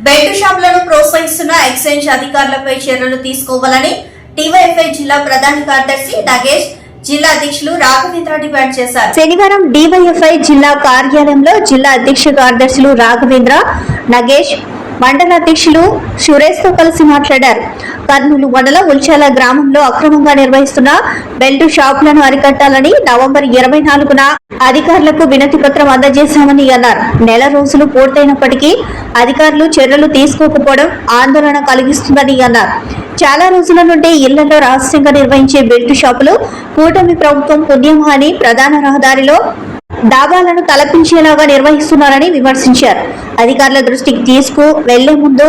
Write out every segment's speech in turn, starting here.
Belt షాపులను ప్రోత్సహిస్తున్న excise అధికారులపై చర్యలు తీసుకోవాలని డివైఎఫ్ఐ జిల్లా ప్రధాన కార్యదర్శి నగేష్ జిల్లా అధ్యక్షులు రాఘవేంద్ర డిమాండ్ చేశారు. శనివారం డివైఎఫ్ఐ జిల్లా కార్యాలయంలో జిల్లా అధ్యక్ష కార్యదర్శులు రాఘవేంద్ర నగేష్ మండల అధ్యక్షులు సురేష్తో కలిసి మాట్లాడారు. కర్నూలు మండల ఉల్చాల గ్రామంలో అక్రమంగా నిర్వహిస్తున్న బెల్ట్ షాపులను అరికట్టాలని నవంబర్ ఇరవై నాలుగున అధికారులకు వినతి పత్రం అందజేశామని అన్నారు. నెల రోజులు పూర్తయినప్పటికీ అధికారులు చర్యలు తీసుకోకపోవడం ఆందోళన కలిగిస్తుందని అన్నారు. చాలా రోజుల నుండి ఇళ్ళలో రహస్యంగా నిర్వహించే బెల్ట్ షాపులు కూటమి ప్రభుత్వం పుణ్యమా అని ప్రధాన రహదారిలో దాబాలను తలపించేలాగా నిర్వహిస్తున్నారని విమర్శించారు. అధికారుల దృష్టికి తీసుకు వెళ్ళే ముందు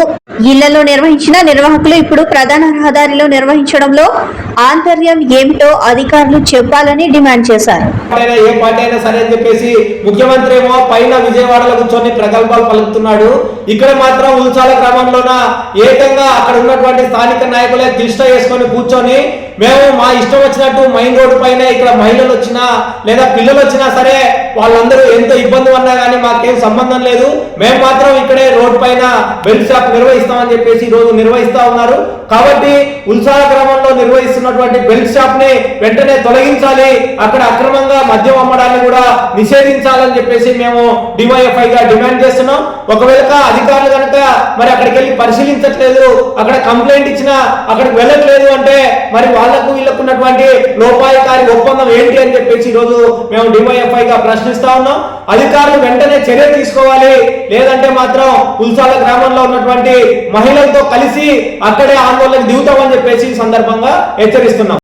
ఇళ్ళలో నిర్వహించిన నిర్వాహకులు ఇప్పుడు ప్రధాన రహదారిలో నిర్వహించడంలో ఆంతర్యం ఏమిటో అధికారులు చెప్పాలని డిమాండ్ చేశారు. ఏ పార్టీ అయినా సరే అని చెప్పేసి ముఖ్యమంత్రి ఏమో పైన విజయవాడలో కూర్చొని ప్రగల్భాలు పలుకుతున్నాడు. ఇక్కడ మాత్రం ఉల్చాల క్రమంలోన ఏకంగా అక్కడ ఉన్నటువంటి స్థానిక నాయకులే దిష్ట వేసుకొని కూర్చొని మేము మా ఇష్టం వచ్చినట్టు మెయిన్ రోడ్డు పైన ఇక్కడ మహిళలు వచ్చినా లేదా పిల్లలు వచ్చినా సరే వాళ్ళందరూ ఎంత ఇబ్బంది ఉన్నా కానీ మాకేం సంబంధం లేదు. మేము మాత్రం ఇక్కడే రోడ్డు పైన బెల్ట్ షాప్ నిర్వహిస్తామని చెప్పేసి ఈరోజు రోజు నిర్వహిస్తా ఉన్నారు. కాబట్టి ఉల్సాల గ్రామంలో నిర్వహిస్తున్నటువంటి బెల్ట్ షాప్ని వెంటనే తొలగించాలి. అక్కడ అక్రమంగా మద్యం అమ్మడాన్ని కూడా నిషేధించాలని చెప్పేసి మేము డివైఎఫ్ఐ గా డిమాండ్ చేస్తున్నాం. ఒకవేళ అధికారులు కనుక మరి అక్కడికి వెళ్ళి పరిశీలించట్లేదు అక్కడ కంప్లైంట్ ఇచ్చినా అక్కడికి వెళ్ళట్లేదు అంటే మరి వాళ్ళకు వీళ్ళకు ఉన్నటువంటి లోపాయకారి ఒప్పందం ఏంటి అని చెప్పేసి ఈ రోజు మేము డివైఎఫ్ఐ గా ప్రశ్నిస్తా ఉన్నాం. అధికారులు వెంటనే చర్య తీసుకోవాలి. లేదంటే మాత్రం ఉల్సాల గ్రామంలో ఉన్నటువంటి మహిళలతో కలిసి అక్కడే ఆందోళనకు దిగుతామని చెప్పేసి ఈ సందర్భంగా హెచ్చరిస్తున్నాం.